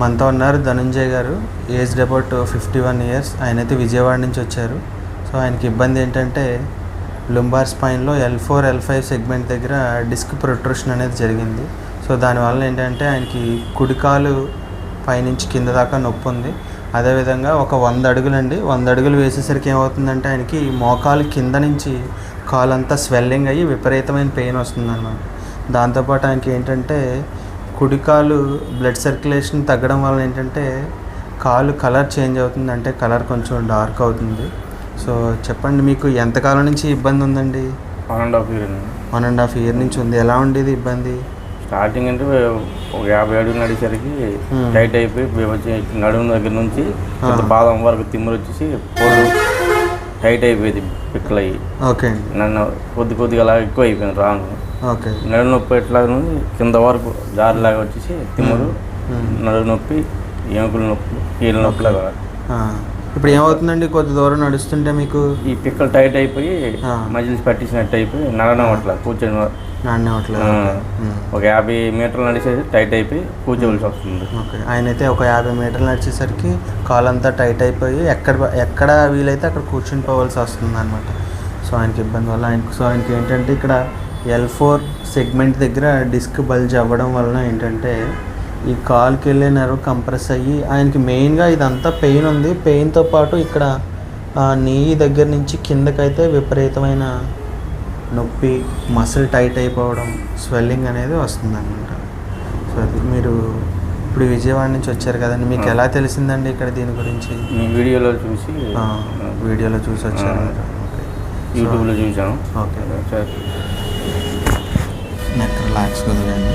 మనతో ఉన్నారు ధనుంజయ్ గారు. Aged about fifty one years. ఆయన అయితే విజయవాడ నుంచి వచ్చారు. సో ఆయనకి ఇబ్బంది ఏంటంటే lumbar స్పైన్లో L four L five segment దగ్గర డిస్క్ ప్రొట్రూషన్ అనేది జరిగింది. సో దానివల్ల ఏంటంటే ఆయనకి కుడికాలు పైనుంచి కింద దాకా నొప్పి ఉంది. అదేవిధంగా ఒక వంద అడుగులండి. వంద అడుగులు వేసేసరికి ఏమవుతుందంటే ఆయనకి మోకాలు కింద నుంచి కాలు అంతా స్వెల్లింగ్ అయ్యి విపరీతమైన పెయిన్ వస్తుందన్నమాట. దాంతోపాటు ఆయనకి ఏంటంటే కుడికాలు బ్లడ్ సర్క్యులేషన్ తగ్గడం వల్ల ఏంటంటే కాలు కలర్ చేంజ్ అవుతుంది అంటే కలర్ కొంచెం డార్క్ అవుతుంది. సో చెప్పండి మీకు ఎంతకాలం నుంచి ఇబ్బంది ఉందండి? One and half year one and half year నుంచి ఉంది. ఎలా ఉండేది ఇబ్బంది? స్టార్టింగ్ అంటే ఒక యాభై అడుగులు నడిచేసరికి. టైట్ అయిపోయి నడుము దగ్గర నుంచి బాదం వరకు తిమ్మురు వచ్చేసి పొడు టైట్ అయిపోయింది పిక్కలు అయ్యి. ఓకే. నన్ను కొద్ది కొద్దిగా అలా ఎక్కువ అయిపోయింది రాను. ఓకే. నడుము నొప్పి ఎట్లా కింద వరకు జారిలాగా వచ్చేసి తిమ్మురు. నడుము నొప్పి ఎముకల నొప్పి కీళ్ళ నొప్పి లాగా. ఆ. ఇప్పుడు ఏమవుతుందండి కొద్ది దూరం నడుస్తుంటే మీకు ఈ పిక్కలు టైట్ అయిపోయి. మజిల్స్ పట్టించినట్టు అయిపోయి నడడం అట్లా కూర్చొని. ఉమ్. ఒక యాభై మీటర్లు నడిచేసి టైట్ అయిపోయి కూర్చోవలసి వస్తుంది ఓకే ఆయన అయితే ఒక యాభై మీటర్లు నడిచేసరికి కాలంతా టైట్ అయిపోయి ఎక్కడ ఎక్కడ వీలైతే అక్కడ కూర్చుని పోవాల్సి వస్తుంది అనమాట సో ఆయనకి ఇబ్బంది వల్ల ఆయనకు సో ఆయనకి ఏంటంటే ఇక్కడ ఎల్ ఫోర్ సెగ్మెంట్ దగ్గర డిస్క్ బల్జ్ అవ్వడం వలన ఏంటంటే ఈ కాల్కి వెళ్ళే నర్వ్ కంప్రెస్ అయ్యి ఆయనకి మెయిన్గా ఇదంతా పెయిన్ ఉంది. పెయిన్తో పాటు ఇక్కడ ఆ, నీ దగ్గర నుంచి కిందకైతే విపరీతమైన నొప్పి మసిల్ టైట్ అయిపోవడం స్వెల్లింగ్ అనేది వస్తుంది అనమాట సో అది మీరు ఇప్పుడు విజయవాడ నుంచి వచ్చారు కదండి. మీకు ఎలా తెలిసిందండి ఇక్కడ దీని గురించి? వీడియోలో చూసి వీడియోలో చూసి వచ్చారు. యూట్యూబ్లో చూసాను. ఓకే. Neck relax కుదిరండి